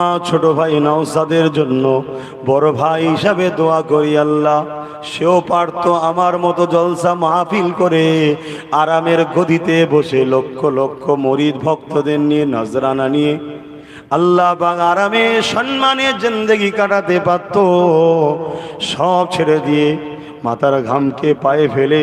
ছোট ভাই নওসাদের জন্য, বড় ভাই হিসাবে দোয়া করি আল্লাহ। সেও পারত আমার মতো জলসা মাহফিল করে, আরামের গদিতে বসে লক্ষ লক্ষ মরিদ ভক্তদের নিয়ে নজরানা নিয়ে। আল্লাহ বাং আরামে সম্মানে জিন্দগি কাটাতে পারত। সব ছেড়ে দিয়ে মাথার ঘামকে পায়ে ফেলে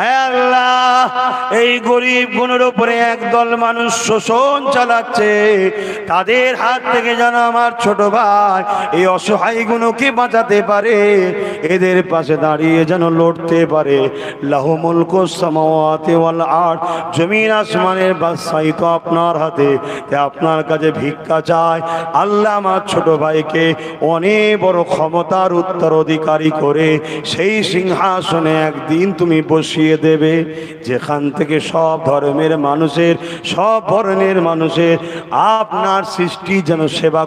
আল্লাহ এই গরিব গুণের উপরে একদল মানুষ শোষণ চালাচ্ছে। তাদের হাত থেকে যেন আমার ছোট ভাই এই অসহায় গুণকে বাঁচাতে পারে। এদের পাশে দাঁড়িয়ে যেন লড়তে পারে। লাহুমুল সামাওয়াতি ওয়াল আর জমিন আসমানের বাদশাহী তো আপনার হাতে। আপনার কাছে ভিক্ষা চায় আল্লাহ আমার ছোট ভাইকে অনেক বড় ক্ষমতার উত্তরাধিকারী করে। সেই সিংহাসনে একদিন তুমি বসিয়ে দেবে। যেখান থেকে সব ধর্মের মানুষের সব ধরনের মানুষের আপনার সৃষ্টি যেন সেবা